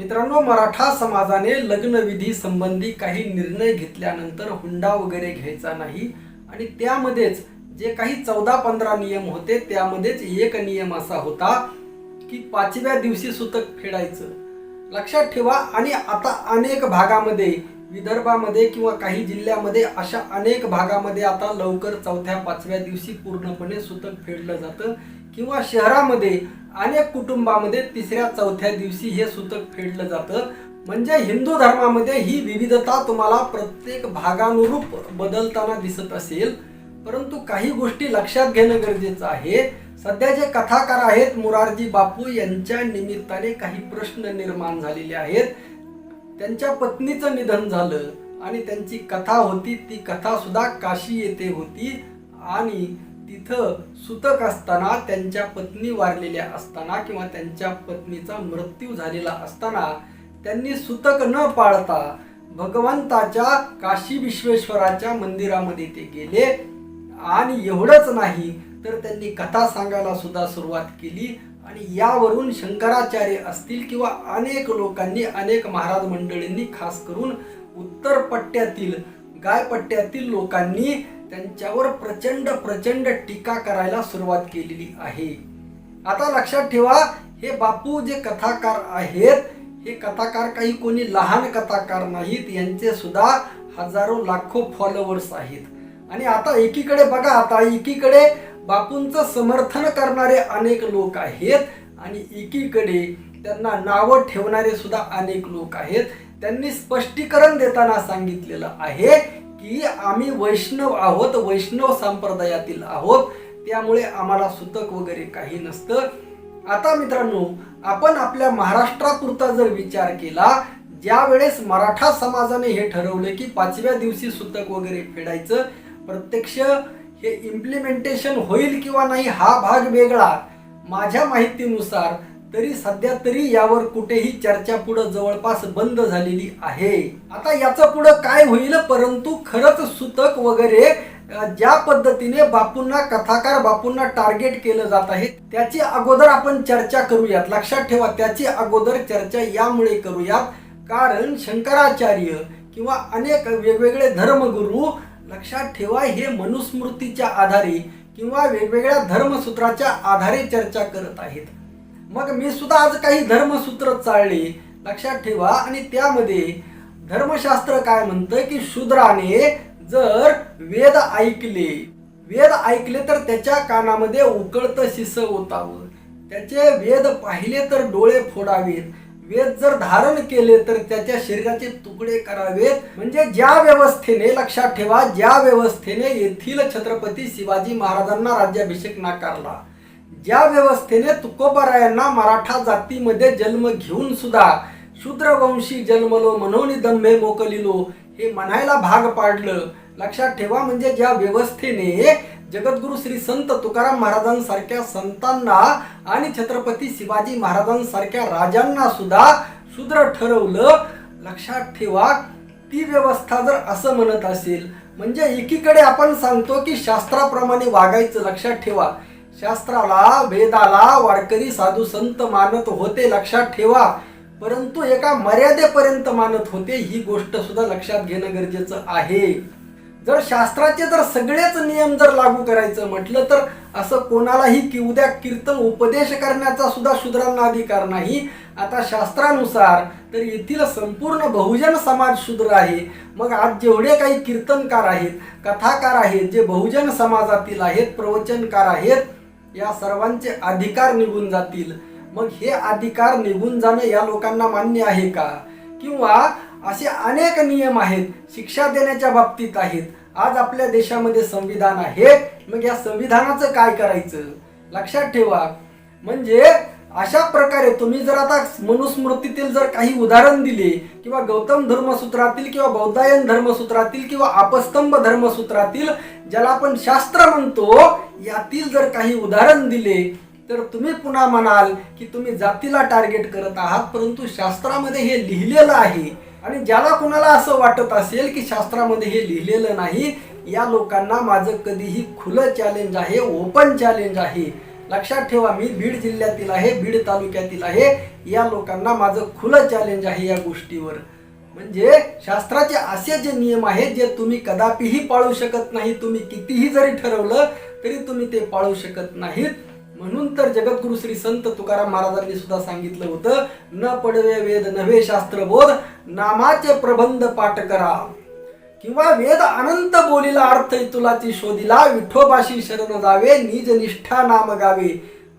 मित्रांनो मराठा समाजाने लग्नविधी संबंधी काही निर्णय घेतल्यानंतर हुंडा वगैरे घ्यायचा नाही आणि त्यामध्येच जे काही चौदा पंधरा नियम होते त्यामध्येच एक नियम असा होता की पाचव्या दिवशी सुतक फेडायचं. लक्षात ठेवा आणि आता अनेक भागामध्ये विदर्भामध्ये किंवा काही जिल्ह्यामध्ये अशा अनेक भागामध्ये आता लवकर चौथ्या पाचव्या दिवशी पूर्णपणे सुतक फेडलं जातं किंवा शहरामध्ये अनेक कुटुंबामध्ये तिसऱ्या चौथ्या दिवशी हे सूतक फेडलं जातं. म्हणजे हिंदू धर्मामध्ये ही विविधता तुम्हाला प्रत्येक भागानुरूप बदलताना दिसत असेल. परंतु काही गोष्टी लक्षात घेणं गरजेचं आहे. सध्या जे कथाकार आहेत मुरारजी बापू यांच्या निमित्ताने काही प्रश्न निर्माण झालेले आहेत. त्यांच्या पत्नीचं निधन झालं आणि त्यांची कथा होती. ती कथा सुद्धा काशी येथे होती. आणि तिथं सुतक असताना त्यांच्या पत्नी वारलेल्या असताना किंवा त्यांच्या पत्नीचा मृत्यू झालेला असताना त्यांनी सुतक न पाळता भगवंताच्या काशी विश्वेश्वराच्या मंदिरामध्ये ते गेले. आणि एवढंच नाही तर त्यांनी कथा सांगायला सुद्धा सुरुवात केली. आणि यावरून शंकराचार्य असतील किंवा अनेक लोकांनी अनेक महाराज मंडळींनी खास करून उत्तर पट्ट्यातील गायपट्ट्यातील लोकांनी त्यांच्यावर प्रचंड प्रचंड टीका करायला सुरुवात केलेली आहे. आता लक्षात ठेवा हे बापू जे कथाकार आहेत हे कथाकार काही कोणी लहान कथाकार नाहीत. यांचे सुद्धा हजारो लाखो फॉलोअर्स आहेत. आणि आता एकीकडे बघा आता एकीकडे बापूंचं समर्थन करणारे अनेक लोक आहेत आणि एकीकडे त्यांना नावं ठेवणारे सुद्धा अनेक लोक आहेत. त्यांनी स्पष्टीकरण देताना सांगितलेलं आहे की आम्ही वैष्णव आहोत वैष्णव संप्रदायातील आहोत. त्यामुळे आम्हाला सुतक वगैरे काही नसतं. आता मित्रांनो आपण आपल्या महाराष्ट्रापुरता जर विचार केला ज्या वेळेस मराठा समाजाने हे ठरवलं की पाचव्या दिवशी सुतक वगैरे फेडायचं प्रत्यक्ष हे इम्प्लिमेंटेशन होईल किंवा नाही हा भाग वेगळा. माझ्या माहितीनुसार तरी सध्या तरी यावर कुठेही चर्चा पुढं जवळपास बंद झालेली आहे. आता याचं पुढं काय होईल? परंतु खरंच सुतक वगैरे ज्या पद्धतीने बापूंना कथाकार बापूंना टार्गेट केलं जात आहे त्याची अगोदर आपण चर्चा करूयात. लक्षात ठेवा त्याची अगोदर चर्चा यामुळे करूयात. कारण शंकराचार्य किंवा अनेक वेगवेगळे धर्मगुरू लक्षात ठेवा हे मनुस्मृतीच्या आधारे किंवा वेगवेगळ्या धर्मसूत्राच्या आधारे चर्चा करत आहेत. मग मी सुद्धा आज काही धर्मसूत्र चालले लक्षात ठेवा. आणि त्यामध्ये धर्मशास्त्र काय म्हणतं की शूद्राने जर वेद ऐकले. वेद ऐकले तर त्याच्या कानामध्ये उकळतं शिस ओतावं. त्याचे वेद पाहिले तर डोळे फोडावेत. वेद जर धारण केले तर त्याच्या शरीराचे तुकडे करावेत. म्हणजे ज्या व्यवस्थेने लक्षात ठेवा ज्या व्यवस्थेने येथील छत्रपती शिवाजी महाराजांना राज्याभिषेक नाकारला. ज्या व्यवस्थेने तुकोबारायांना मराठा जातीमध्ये जन्म घेऊन सुद्धा शूद्रवंशी जन्मलो म्हणून दंभे मोकलिलो हे म्हणायला भाग पाडलं. लक्षात ठेवा म्हणजे ज्या व्यवस्थेने जगद्गुरु श्री संत तुकाराम महाराजांसारख्या संतांना आणि छत्रपती शिवाजी महाराजांसारख्या राजांना सुद्धा शूद्र ठरवलं लक्षात ठेवा ती व्यवस्था जर असं म्हणत असेल म्हणजे एकीकडे आपण सांगतो की शास्त्राप्रमाणे वागायचं लक्षात ठेवा. शास्त्राला वेदाला वारकरी साधू संत मानत होते लक्षात ठेवा. परंतु एका मर्यादेपर्यंत मानत होते ही गोष्ट सुद्धा लक्षात घेणं गरजेचं आहे. जर शास्त्राचे जर सगळेच नियम जर लागू करायचं म्हटलं तर असं कोणालाही की उद्या कीर्तन उपदेश करण्याचा सुद्धा शूद्रांना अधिकार नाही. आता शास्त्रानुसार तर येथील संपूर्ण बहुजन समाज शूद्र आहे. मग आज जेवढे काही कीर्तनकार आहेत कथाकार आहेत जे बहुजन समाजातील आहेत प्रवचनकार आहेत या सर्वांचे अधिकार निघून जातील. मग हे अधिकार निघून जाणे या लोकांना मान्य आहे का? किंवा असे अनेक नियम आहेत शिक्षा देण्याच्या बाबतीत आहेत. आज आपल्या देशामध्ये संविधान आहे मग या संविधानाचं काय करायचं? लक्षात ठेवा. म्हणजे अशा प्रकारे तुम्ही जर आता मनुस्मृतीतील जर काही उदाहरण दिले किंवा गौतम धर्मसूत्रातील किंवा बौद्धायन धर्मसूत्रातील किंवा आपस्तंभ धर्मसूत्रातील ज्याला आपण शास्त्र म्हणतो यातील जर काही उदाहरण दिले तर तुम्ही पुन्हा म्हणाल की तुम्ही जातीला टार्गेट करत आहात परंतु शास्त्रामध्ये हे लिहिलेलं आहे. आणि ज्याला कुणाला असं वाटत असेल की शास्त्रामध्ये हे लिहिलेलं नाही या लोकांना माझं कधीही खुलं चॅलेंज आहे ओपन चॅलेंज आहे. लक्षात ठेवा मी बीड जिल्ह्यातील आहे बीड तालुक्यातील आहे. या लोकांना माझं खुलं चॅलेंज आहे या गोष्टीवर. म्हणजे शास्त्राचे असे जे नियम आहेत जे तुम्ही कदापिही पाळू शकत नाही तुम्ही कितीही जरी ठरवलं तरी तुम्ही ते पाळू शकत नाहीत. म्हणून तर जगद्गुरु श्री संत तुकाराम महाराजांनी सुद्धा सांगितलं होतं न पडवे वेद नव्हे शास्त्रबोध नामाचे प्रबंध पाठ करा. किंवा वेद अनंत बोलीला अर्थ तुलाची शोधिला विठोबाशी शरण जावे निज निष्ठा नाम गावे.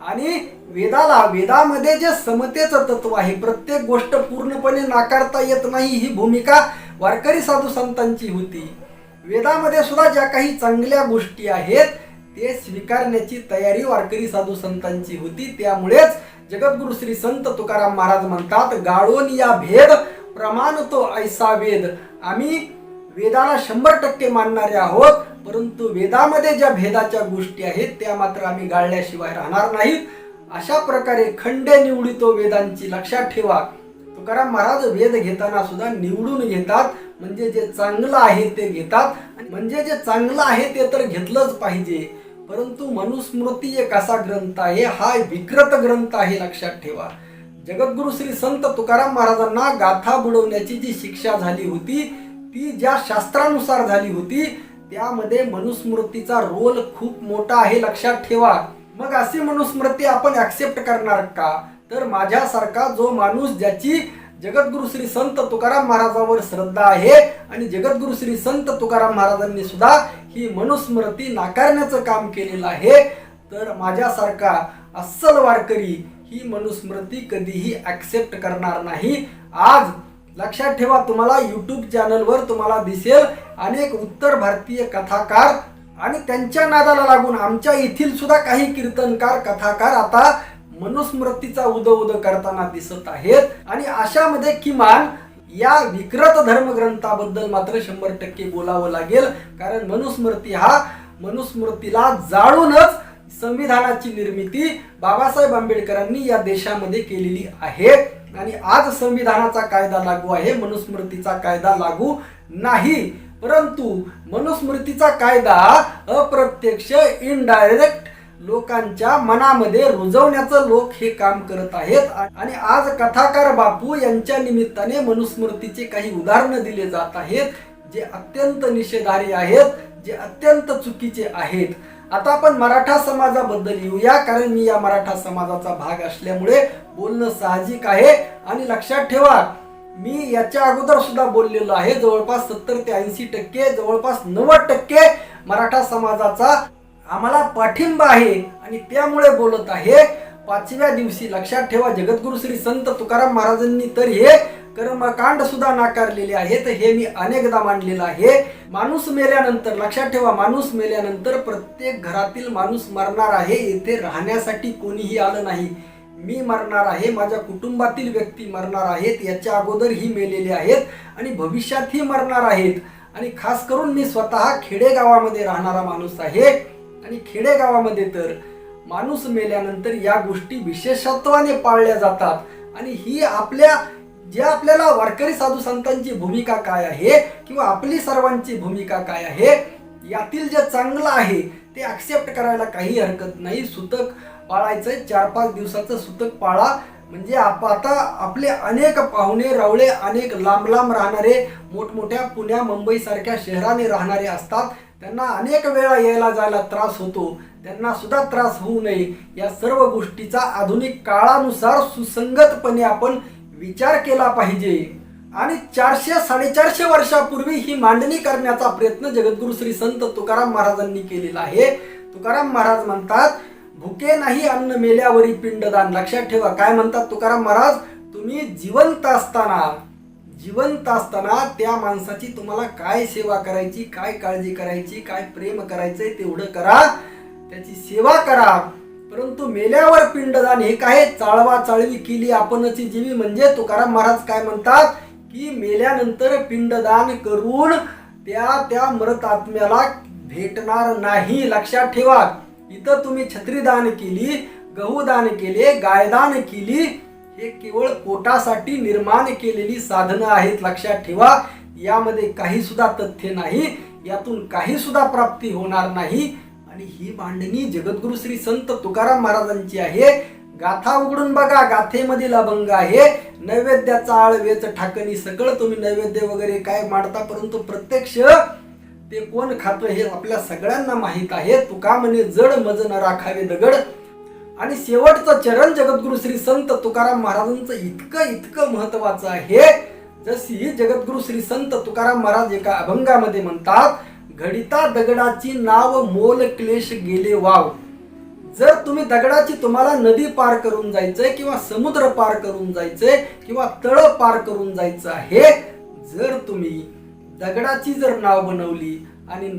आणि वेदाला वेदामध्ये जे समतेचं तत्व आहे प्रत्येक गोष्ट पूर्णपणे नाकारता येत नाही ही भूमिका वारकरी साधू संतांची होती. वेदामध्ये सुद्धा ज्या काही चांगल्या गोष्टी आहेत ते स्वीकारण्याची तयारी वारकरी साधू संतांची होती. त्यामुळेच जगद्गुरु श्री संत तुकाराम महाराज म्हणतात गाळून या भेद प्रमाण तो ऐसा वेद. आम्ही वेदाला शंभर टक्के मानणारे आहोत परंतु वेदामध्ये ज्या भेदाच्या गोष्टी आहेत त्या मात्र आम्ही गाळल्याशिवाय राहणार नाहीत. अशा प्रकारे खंडे निवडितो वेदांची लक्षात ठेवा. तुकाराम महाराज वेद घेताना सुद्धा निवडून घेतात म्हणजे जे चांगलं आहे ते घेतात आणि म्हणजे जे चांगलं आहे ते तर घेतलंच पाहिजे. परंतु मनुस्मृती एक असा ग्रंथ आहे हा विकृत ग्रंथ आहे लक्षात ठेवा. जगद्गुरु श्री संत तुकाराम महाराजांना गाथा बुडवण्याची जी शिक्षा झाली होती ती ज्या शास्त्रानुसार झाली होती त्यामध्ये मनुस्मृतीचा रोल खूप मोठा आहे लक्षात ठेवा. मग अशी मनुस्मृती आपण ऍक्सेप्ट करणार का? तर माझ्यासारखा जो माणूस ज्याची जगद्गुरु श्री संत तुकाराम महाराजांवर श्रद्धा आहे आणि जगद्गुरु श्री संत तुकाराम महाराजांनी सुद्धा ही मनुस्मृती नाकारण्याचं काम केलेलं आहे तर माझ्यासारखा अस्सल वारकरी ही मनुस्मृती कधीही ऍक्सेप्ट करणार नाही. आज लक्षात ठेवा तुम्हाला यूट्यूब चॅनलवर तुम्हाला दिसेल अनेक उत्तर भारतीय कथाकार आणि त्यांच्या नादाला लागून आमच्या येथील सुद्धा काही कीर्तनकार कथाकार आता मनुस्मृतीचा उद उद करताना दिसत आहेत. आणि अशामध्ये किमान या विकृत धर्मग्रंथाबद्दल मात्र शंभर टक्के बोलावं लागेल कारण मनुस्मृती हा मनुस्मृतीला जाळूनच संविधानाची निर्मिती बाबासाहेब आंबेडकरांनी या देशामध्ये केलेली आहे. आणि आज संविधानाचा कायदा लागू आहे मनुस्मृतीचा कायदा लागू नाही. परंतु मनुस्मृतीचा कायदा अप्रत्यक्ष इनडायरेक्ट लोकांच्या मनामध्ये रुजवण्याचं लोक हे काम करत आहेत. आणि आज कथाकार बापू यांच्या निमित्ताने मनुस्मृतीचे काही उदाहरणं दिले जात आहेत जे अत्यंत निषेधारी आहेत जे अत्यंत चुकीचे आहेत. आता आपण मराठा समाजाबद्दल येऊया कारण मी या मराठा समाजाचा भाग असल्यामुळे बोलणं साहजिक आहे. आणि लक्षात ठेवा मी याच्या अगोदर सुद्धा बोललेलो आहे जवळपास सत्तर ते ऐंशी टक्के जवळपास नव्वद टक्के मराठा समाजाचा आम्हाला पाठिंबा आहे. आणि त्यामुळे बोलत आहे. पाचव्या दिवशी लक्षात ठेवा जगद्गुरु श्री संत तुकाराम महाराजांनी तर हे कर्मकांड सुद्धा नाकारलेले आहेत हे मी अनेकदा मांडलेलं आहे. माणूस मेल्यानंतर लक्षात ठेवा माणूस मेल्यानंतर प्रत्येक घरातील माणूस मरणार आहे. येथे राहण्यासाठी कोणीही आलं नाही. मी मरणार आहे माझ्या कुटुंबातील व्यक्ती मरणार आहेत याच्या अगोदरही मेलेले आहेत आणि भविष्यातही मरणार आहेत. आणि खास करून मी स्वतः खेडेगावामध्ये राहणारा माणूस आहे. आणि खेडेगावामध्ये तर माणूस मेल्यानंतर या गोष्टी विशेषत्वाने पाळल्या जातात. आणि ही आपल्या जे आपल्याला वारकरी साधू संतांची भूमिका काय आहे किंवा आपली सर्वांची भूमिका काय आहे यातील जे चांगलं आहे ते ऍक्सेप्ट करायला काही हरकत नाही. सुतक पाळायचं चार पाच दिवसाचं सुतक पाळा. म्हणजे आप आता आपले अनेक पाहुणे रावळे अनेक लांब लांब राहणारे मोठमोठ्या पुण्या मुंबईसारख्या शहराने राहणारे असतात. त्यांना अनेक वेळा यायला जायला त्रास होतो. त्यांना सुद्धा त्रास होऊ नये. या सर्व गोष्टीचा आधुनिक काळानुसार सुसंगतपणे आपण विचार केला पाहिजे. आणि चारशे साडेचारशे वर्षापूर्वी ही मांडणी करण्याचा प्रयत्न जगद्गुरु श्री संत तुकाराम महाराजांनी केलेला आहे. तुकाराम महाराज म्हणतात भुके नाही अन्न मेल्यावरी पिंडदान. लक्षात ठेवा काय म्हणतात तुकाराम महाराज? तुम्ही जिवंत असताना जिवंत असताना त्या माणसाची तुम्हाला काय सेवा करायची काय काळजी करायची काय प्रेम करायचंय तेवढं करा. त्याची सेवा करा. परंतु मेल्यावर पिंडदान हे काय? चाळवा चाळवी केली आपणची जीवी. म्हणजे तुकाराम महाराज काय म्हणतात? की मेल्यानंतर पिंडदान करून त्या त्या मृत आत्म्याला भेटणार नाही. लक्षात ठेवा. इथं तुम्ही छत्री दान केली गहू दान केले गायदान केली हे केवळ पोटासाठी निर्माण केलेली साधनं आहेत. लक्षात ठेवा. यामध्ये काही सुद्धा तथ्य नाही. यातून काही सुद्धा प्राप्ती होणार नाही. आणि ही मांडणी जगद्गुरु श्री संत तुकाराम महाराजांची आहे. गाथा उघडून बघा गाथेमधील अभंग आहे. नैवेद्याचा आळवेच ठाकणी सगळं तुम्ही नैवेद्य वगैरे काय मांडता परंतु प्रत्यक्ष ते कोण खातं हे आपल्या सगळ्यांना माहीत आहे. तुका म्हणे जड मज न राखावे दगड. आणि शेवटचं चरण जगद्गुरु श्री संत तुकाराम महाराजांचं इतकं इतकं महत्वाचं आहे. जशी जगद्गुरु श्री संत तुकाराम महाराज एका अभंगामध्ये म्हणतात घडिता दगडाची नाव मोल क्लेश गेले वाव. जर तुम्ही दगडाची तुम्हाला नदी पार करून जायचंय किंवा समुद्र पार करून जायचंय किंवा तळ पार करून जायचं आहे जर तुम्ही दगडाची जर नाव बनवली आणि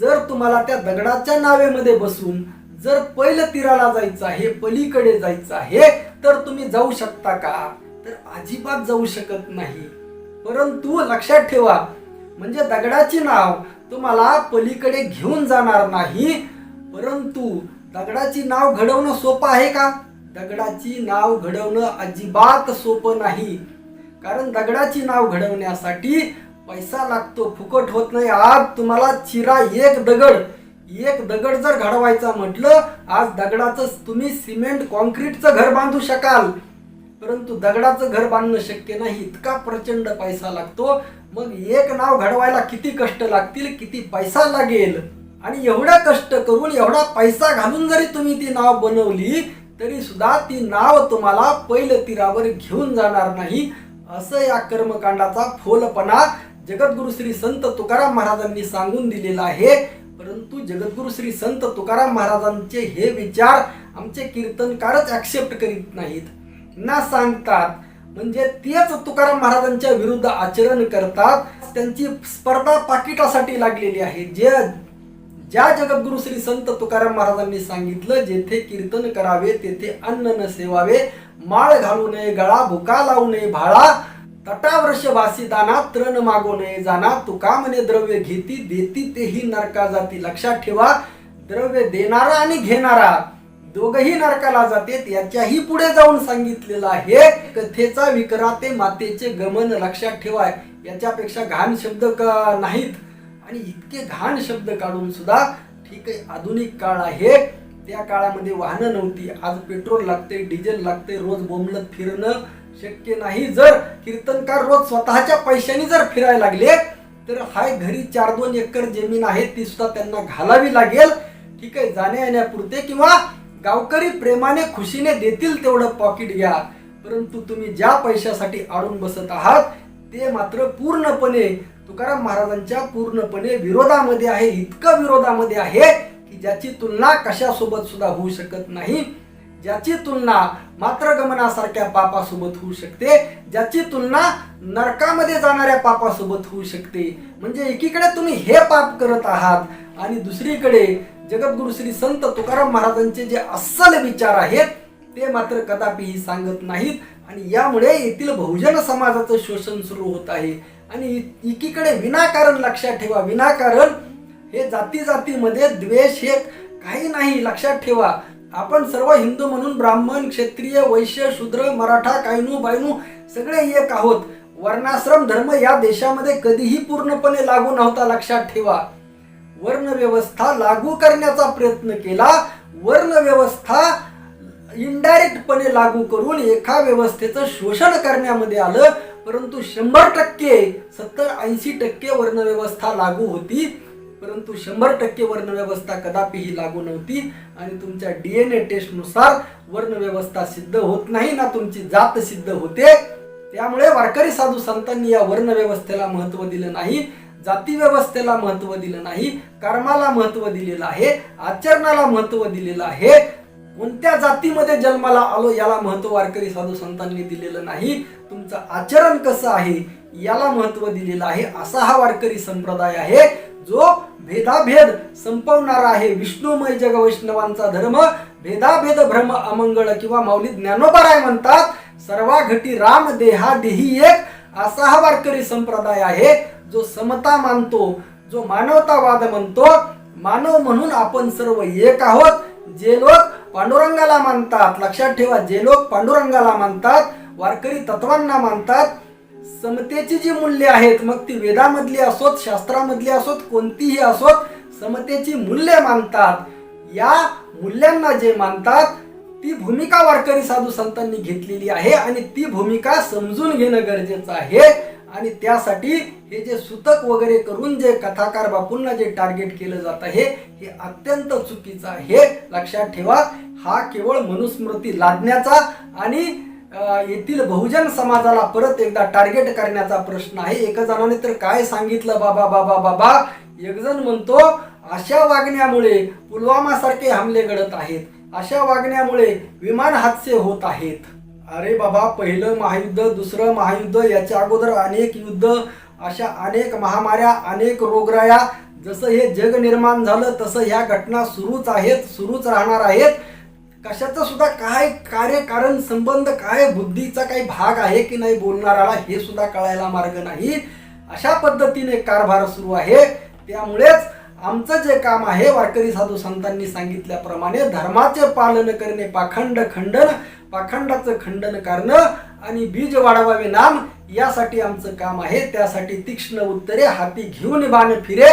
जर तुम्हाला त्या दगडाच्या नावेमध्ये बसून जर पहिलं तीराला जायचं आहे पलीकडे जायचं आहे तर तुम्ही जाऊ शकता का? तर अजिबात जाऊ शकत नाही. परंतु लक्षात ठेवा म्हणजे दगडाची नाव तुम्हाला पलीकडे घेऊन जाणार नाही. परंतु दगडाची नाव घडवणं सोपं आहे का? दगडाची नाव घडवणं अजिबात सोपं नाही. कारण दगडाची नाव घडवण्यासाठी पैसा लागतो फुकट होत नाही. आज तुम्हाला चिरा एक दगड एक दगड जर घडवायचा म्हटलं आज दगडाचं तुम्ही सिमेंट कॉन्क्रीटचं घर बांधू शकाल. परंतु दगडाचं घर बांधणं शक्य नाही. इतका प्रचंड पैसा लागतो. मग एक नाव घडवायला किती कष्ट लागतील किती पैसा लागेल? आणि एवढा कष्ट करून एवढा पैसा घालून जरी तुम्ही ती नाव बनवली तरी सुद्धा ती नाव तुम्हाला पैल तीरावर घेऊन जाणार नाही. असं या कर्मकांडाचा फोलपणा जगद्गुरु श्री संत तुकाराम महाराजांनी सांगून दिलेला आहे. परंतु जगद्गुरु श्री संत तुकाराम महाराजांचे हे विचार आमचे कीर्तनकारच ऍक्सेप्ट करीत नाहीत. ना सांगतात म्हणजे तेच तुकाराम महाराजांच्या विरुद्ध आचरण करतात त्यांची स्पर्धा पाकिटासाठी लागलेली आहे. जे ज्या जगद्गुरु श्री संत तुकाराम महाराजांनी सांगितलं जेथे कीर्तन करावे तेथे अन्न न सेवावे माळ घालू नये गळा भुका लावू नये भाळा तटावृष भासी दाना तृण मागू नये जाना तुका म्हणे द्रव्य घेती देती तेही नरका जाती लक्षात ठेवा द्रव्य देणारा आणि घेणारा. दोघही नरकाला जातेत याच्याही पुढे जाऊन सांगितलेलं आहे कथेचा विकरा ते मातेचे गमन लक्षात ठेवाय. याच्यापेक्षा घाण शब्द का नाहीत? आणि इतके घाण शब्द काढून सुद्धा ठीक आहे आधुनिक काळ आहे. त्या काळामध्ये वाहनं नव्हती. आज पेट्रोल लागते डिझेल लागते रोज बोंबलत फिरणं शक्य नाही. जर कीर्तनकार रोज स्वतःच्या पैशाने जर फिरायला लागले तर हाय घरी चार दोन एकर जमीन आहे ती सुद्धा त्यांना घालावी लागेल. ठीक आहे जाण्या येण्यापुरते किंवा गावकरी प्रेमाने खुशीने देतील तेवढं पॉकेट घ्या. परंतु तुम्ही ज्या पैशासाठी अडून बसत आहात ते मात्र पूर्णपणे तुकाराम महाराजांच्या पूर्णपणे विरोधामध्ये आहे इतकं विरोधामध्ये आहे की ज्याची तुलना कशासोबत सुद्धा होऊ शकत नाही. ज्याची तुलना मात्र गमनासारख्या पापासोबत होऊ शकते ज्याची तुलना नरकामध्ये जाणाऱ्या पापासोबत होऊ शकते. म्हणजे एकीकडे तुम्ही हे पाप करत आहात आणि दुसरीकडे जगद्गुरु श्री संत तुकाराम महाराजांचे जे अस्सल विचार आहेत ते मात्र कदापिही सांगत नाहीत. आणि यामुळे येथील बहुजन समाजाचं शोषण सुरू होत आहे. आणि एकीकडे विनाकारण लक्षात ठेवा. विनाकारण हे जाती जातीमध्ये द्वेष हे काही नाही लक्षात ठेवा. आपण सर्व हिंदू म्हणून ब्राह्मण क्षत्रिय वैश्य शूद्र मराठा कायनू बायनू सगळे एक आहोत. वर्णाश्रम धर्म या देशामध्ये कधीही पूर्णपणे लागू नव्हता लक्षात ठेवा. वर्णव्यवस्था लागू करण्याचा प्रयत्न केला. वर्णव्यवस्था इनडायरेक्टपणे लागू करून एका व्यवस्थेचं शोषण करण्यामध्ये आलं. परंतु शंभर टक्के सत्तर ऐंशी टक्के वर्णव्यवस्था लागू होती. परंतु शंभर टक्के वर्णव्यवस्था कदापिही लागू नव्हती. आणि तुमच्या डी एन ए टेस्टनुसार वर्णव्यवस्था सिद्ध होत नाही ना तुमची जात सिद्ध होते. त्यामुळे वारकरी साधू संतांनी या वर्णव्यवस्थेला महत्त्व दिलं नाही. जाती व्यवस्थेला महत्त्व दिलं नाही कर्माला महत्त्व दिलेलं आहे आचरणाला महत्त्व दिलेलं आहे. कोणत्या जातीमध्ये जन्माला आलो याला महत्त्व वारकरी साधू संतांनी दिलेलं नाही. तुमचं आचरण कसं आहे याला महत्त्व दिलेलं आहे. असा हा वारकरी संप्रदाय आहे जो भेदाभेद संपवणारा आहे. विष्णुमय जग वैष्णवांचा धर्म भेदाभेद भ्रम अमंगळ किंवा माऊली ज्ञानोबराय म्हणतात. सर्वा घटी राम देहा देही एक. असा हा वारकरी संप्रदाय आहे. जो समता मानतो जो मानवतावाद म्हणतो मानव म्हणून आपण सर्व एक आहोत. जे लोक पांडुरंगाला मानतात लक्षात ठेवा जे लोक पांडुरंगाला मानतात वारकरी तत्वांना मानतात समतेची जी मूल्य आहेत मग ती वेदामधली असोत शास्त्रामधली असोत कोणतीही असोत समतेची मूल्य मानतात. या मूल्यांना जे मानतात ती भूमिका वारकरी साधू संतांनी घेतलेली आहे आणि ती भूमिका समजून घेणं गरजेचं आहे. आणि त्यासाठी हे जे सुतक वगैरे करून जे कथाकार बापूंना जे टार्गेट केलं जात आहे हे अत्यंत चुकीचं आहे. लक्षात ठेवा. हा केवळ मनुस्मृती लादण्याचा आणि येथील बहुजन समाजाला परत एकदा टार्गेट करण्याचा प्रश्न आहे. एका जणाने तर काय सांगितलं? बाबा बाबा बाबा. एकजण म्हणतो अशा वागण्यामुळे पुलवामा सारखे हमले घडत आहेत. अशा वागण्यामुळे विमान हादसे होत आहेत. अरे बाबा पहिलं महायुद्ध दुसरं महायुद्ध याच्या अगोदर अनेक युद्ध अशा अनेक महामाऱ्या अनेक रोगराया जसं हे जग निर्माण झालं तसं ह्या घटना सुरूच आहेत सुरूच राहणार आहेत. कशाचं सुद्धा काय कार्य कारण संबंध काय बुद्धीचा काही भाग आहे की नाही बोलणाराला हे सुद्धा कळायला मार्ग नाही. अशा पद्धतीने कारभार सुरू आहे. त्यामुळेच आमचं जे काम आहे वारकरी साधू संतांनी सांगितल्याप्रमाणे धर्माचे पालन करणे पाखंड खंडन पाखंडाचं खंडन करणं आणि बीज वाढवावे नाम यासाठी आमचं काम आहे. त्यासाठी तीक्ष्ण उत्तरे हाती घेऊन बाण फिरे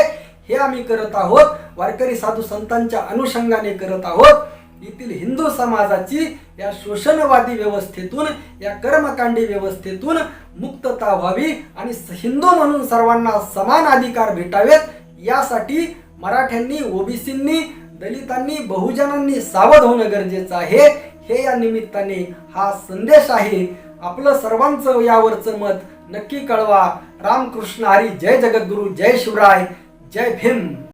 हे आम्ही करत आहोत. वारकरी साधू संतांच्या अनुषंगाने करत आहोत. येथील हिंदू समाजाची या शोषणवादी व्यवस्थेतून या कर्मकांडी व्यवस्थेतून मुक्तता व्हावी आणि हिंदू म्हणून सर्वांना समान अधिकार भेटावेत. यासाठी मराठ्यांनी ओबीसींनी दलितांनी बहुजनांनी सावध होणं गरजेचं आहे. हे या निमित्ताने हा संदेश आहे. आपलं सर्वांचं यावरचं मत नक्की कळवा. रामकृष्ण हरी जय जगद्गुरु जय शिवराय जय भीम.